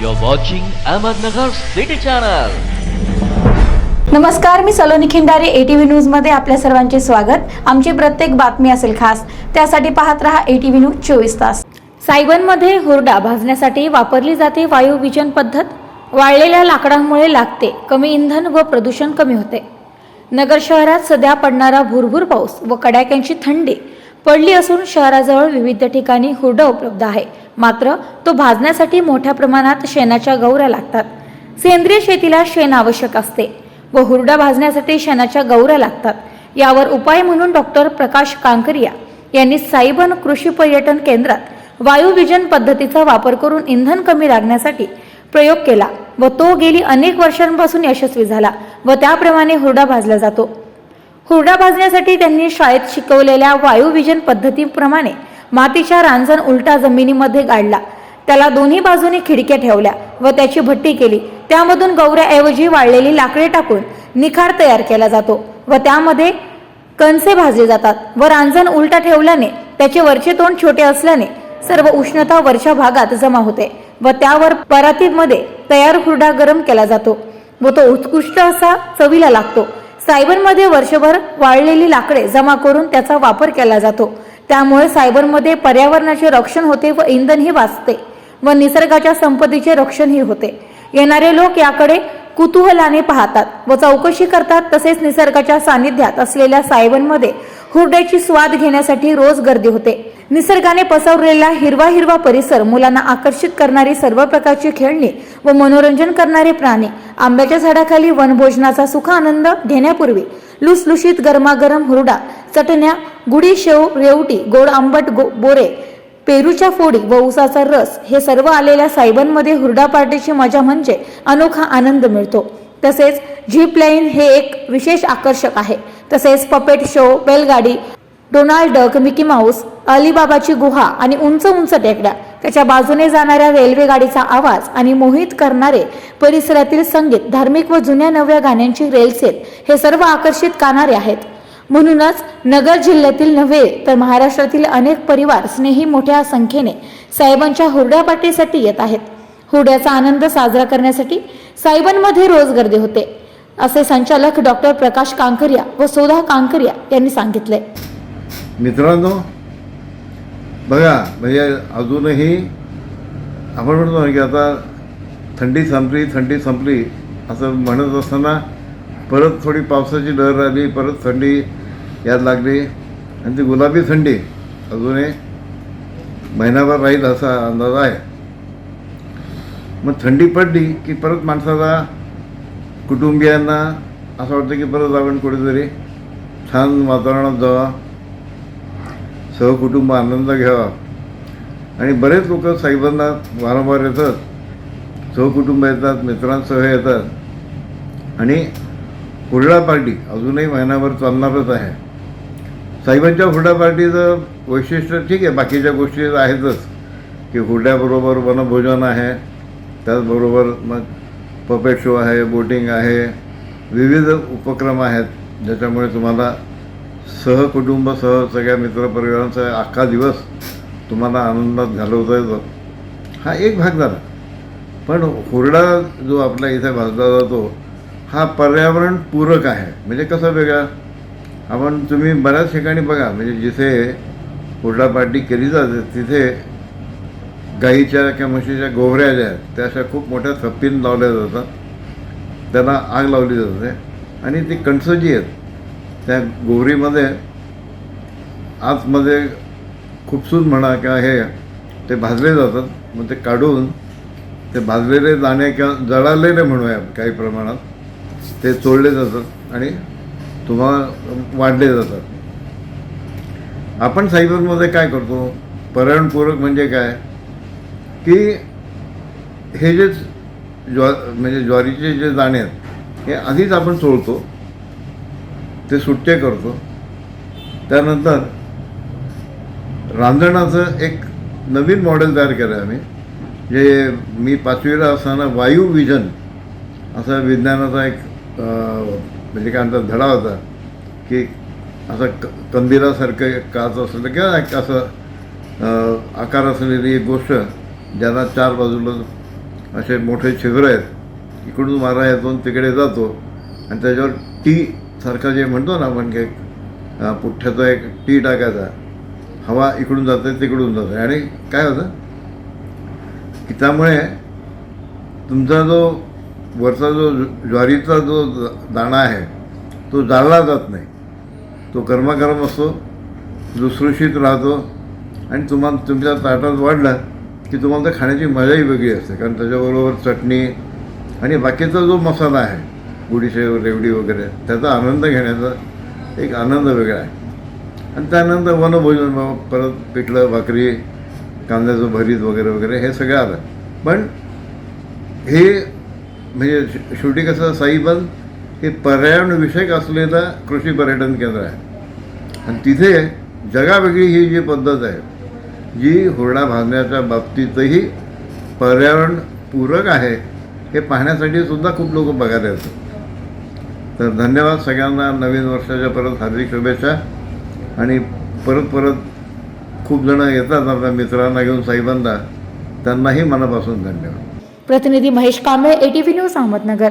You're watching Ahmednagar City Channel. नमस्कार मी Saloni Khindare ATV न्यूजमध्ये आपल्या सर्वांचे स्वागत. आमची प्रत्येक बातमी असेल खास त्यासाठी पाहत रहा एटीव्ही न्यूज चोवीस तास. सायबनमध्ये हुरडा भाजण्यासाठी वापरली जाते वायू विजन पद्धत. वाळलेल्या लाकडांमुळे लागते कमी इंधन व प्रदूषण कमी होते. नगर शहरात सध्या पडणारा भुरभुर पाऊस व कडाक्यांची थंडी पडली असून शहराजवळ विविध ठिकाणी हुरडा उपलब्ध आहे. मात्र तो भाजण्यासाठी मोठ्या प्रमाणात शेणाच्या गौऱ्या लागतात. सेंद्रिय शेतीला शेण आवश्यक असते व हुरडा भाजण्यासाठी शेणाच्या गौऱ्या लागतात. यावर उपाय म्हणून डॉक्टर प्रकाश कांकरिया यांनी साईबन कृषी पर्यटन केंद्रात वायुविजन पद्धतीचा वापर करून इंधन कमी लागण्यासाठी प्रयोग केला व तो गेली अनेक वर्षांपासून यशस्वी झाला व त्याप्रमाणे हुरडा भाजला जातो. हुरडा भाजण्यासाठी त्यांनी शाळेत शिकवलेल्या वायुविजन पद्धतीप्रमाणे मातीच्या रांजण उलटा जमिनीमध्ये गाडला. त्याला दोन्ही बाजूने खिडक्या ठेवल्या व त्याची भट्टी केली. त्यामधून गौऱ्याऐवजी वाळलेली लाकडे टाकून निखार तयार केला जातो व त्यामध्ये कणसे भाजले जातात व रांजण उलटा ठेवल्याने त्याचे वरचे तोंड छोटे असल्याने सर्व उष्णता वरच्या भागात जमा होते व त्यावर परातीमध्ये तयार हुरडा गरम केला जातो व तो उत्कृष्ट असा चवीला लागतो. सायबरमध्ये वर्षभर वाळलेली लाकडे जमा करून त्याचा वापर केला जातो. त्यामुळे सायबरमध्ये पर्यावरणाचे रक्षण होते व इंधनही वाचते व निसर्गाच्या संपत्तीचे रक्षणही होते. येणारे लोक याकडे कुतूहलाने पाहतात व चौकशी करतात तसेच निसर्गाच्या सानिध्यात असलेल्या सायबनमध्ये हुरड्याची स्वाद घेण्यासाठी रोज गर्दी होते. निसर्गाने पसरलेला हिरवा हिरवा परिसर मुलांना आकर्षित करणारी सर्व प्रकारची खेळणी व मनोरंजन करणारे प्राणी आंब्याच्या झाडाखाली वनभोजनाचा सुख आनंद घेण्यापूर्वी लुसलुशीत गरमागरम हुरडा चटण्या गुढी शेव रेवटी गोड आंबट गो बोरे पेरूच्या फोडी व उसाचा रस हे सर्व आलेल्या सायबनमध्ये हुरडा पार्टीची मजा म्हणजे अनोखा आनंद मिळतो. तसेच झीप लाईन हे एक विशेष आकर्षक आहे. तसेच पपेट शो बैलगाडी डोनाल्ड डक मिकी माऊस अलिबाबाची गुहा आणि उंच उंच टेकड्या त्याच्या बाजूने जाणाऱ्या रेल्वे गाडीचा आवाज आणि मोहित करणारे परिसरातील संगीत धार्मिक व जुन्या नव्या गाण्यांची रेलसेल हे सर्व आकर्षित करणारे आहेत. म्हणूनच नगर जिल्ह्यातील नव्हे तर महाराष्ट्रातील अनेक परिवार स्नेही मोठ्या संख्येने साहेबांच्या हुरड्या पाटीसाठी येत आहेत. हुरड्याचा आनंद साजरा करण्यासाठी साहेबांमध्ये रोज गर्दी होते असे संचालक डॉक्टर प्रकाश कांकरिया व सोधा कांकरिया यांनी सांगितले. मित्रांनो बघा म्हणजे अजूनही आपण म्हणतो ना की आता थंडी संपली थंडी संपली असं म्हणत असताना परत थोडी पावसाची लहर आली परत थंडी याद लागली. आणि ती गुलाबी थंडी अजूनही महिनाभर राहील असा अंदाज आहे. मग थंडी पडली की परत माणसाला कुटुंबियांना असं वाटतं की परत आपण कुठेतरी छान वातावरणात जावा. सहकुटुंब आनंद घ्यावा. आणि बरेच लोक साहेबांना वारंवार येतात सहकुटुंब येतात मित्रांसह येतात. आणि हुरडा पार्टी अजूनही महिनाभर चालणारच आहे. साहेबांच्या हुरडा पार्टीचं वैशिष्ट्य ठीक आहे बाकीच्या गोष्टी आहेतच की हुरड्याबरोबर वनभोजन आहे त्याचबरोबर मग पपेट शो आहे बोटिंग आहे विविध उपक्रम आहेत ज्याच्यामुळे तुम्हाला सहकुटुंब सह सगळ्या मित्रपरिवारांचा अख्खा दिवस तुम्हाला आनंदात घालवता येतो. हा एक भाग झाला. पण हुरडा जो आपल्या इथे भाजला जातो हा पर्यावरण पूरक आहे. म्हणजे कसं वेगळा? आपण तुम्ही बऱ्याच ठिकाणी बघा म्हणजे जिथे हुरडा पार्टी केली जाते तिथे गाईच्या किंवा म्हशीच्या गोवऱ्या ज्या आहेत त्या अशा खूप मोठ्या थप्पीन लावल्या जातात. त्यांना आग लावली जाते. आणि ती कणसं जी आहेत त्या गोवरीमध्ये आतमध्ये खूपसून म्हणा किंवा हे ते भाजले जातात. मग ते काढून ते भाजलेले दाणे किंवा जळालेले म्हणूया काही प्रमाणात ते चोळले जातात आणि तुम्हाला वाढले जातात. आपण सायबरमध्ये काय करतो? पर्यावरणपूरक म्हणजे काय? की हे जे ज्वा म्हणजे ज्वारीचे जे दाणे आहेत हे आधीच आपण चोळतो. ते सुट्टे करतो. त्यानंतर रांजणाचं एक नवीन मॉडेल तयार केलं आहे आम्ही. जे मी पाचवीला असताना वायू विजन असा विज्ञानाचा एक म्हणजे काय म्हणतात धडा होता. की असं क कंदिरासारखं एक काच असलं किंवा एक असं आकार असलेली एक गोष्ट ज्याला चार बाजूला असे मोठे छिद्र आहेत. इकडून मारा येतो आणि तिकडे जातो. आणि त्याच्यावर टी सारखा जे म्हणतो ना आपण की एक, पुठ्ठ्याचा एक टी टाकायचा. हवा इकडून जाते तिकडून जाते. आणि काय होतं? की त्यामुळे तुमचा जो वरचा जो ज्वारीचा जो दाणा आहे तो जाळला जात नाही. तो कर्मकर्म असतो लुसलुशीत राहतो आणि तुम्हाला तुमच्या ताटात वाढला की तुम्हाला तर खाण्याची मजाही वेगळी असते. कारण त्याच्याबरोबर चटणी आणि बाकीचा जो मसाला आहे गुढीशेव रेवडी वगैरे त्याचा आनंद घेण्याचा एक आनंद वेगळा आहे. आणि त्यानंतर वनभोजन परत पिठलं भाकरी कांद्याचं भरीत वगैरे वगैरे हे सगळं आलं. पण हे म्हणजे शेवटी कसं साईबंद हे पर्यावरणविषयक असलेलं कृषी पर्यटन केंद्र आहे. आणि तिथे जगावेगळी ही जी पद्धत आहे जी हुरडा भाजण्याच्या बाबतीतही पर्यावरणपूरक आहे हे पाहण्यासाठी सुद्धा खूप लोक बघायला येतात. तर धन्यवाद सगळ्यांना नवीन वर्षाच्या परत हार्दिक शुभेच्छा. आणि परत परत खूप जण येतात आपल्या मित्रांना घेऊन साईबांना त्यांनाही मनापासून धन्यवाद. प्रतिनिधी महेश कांबळे एटीव्ही न्यूज अहमदनगर.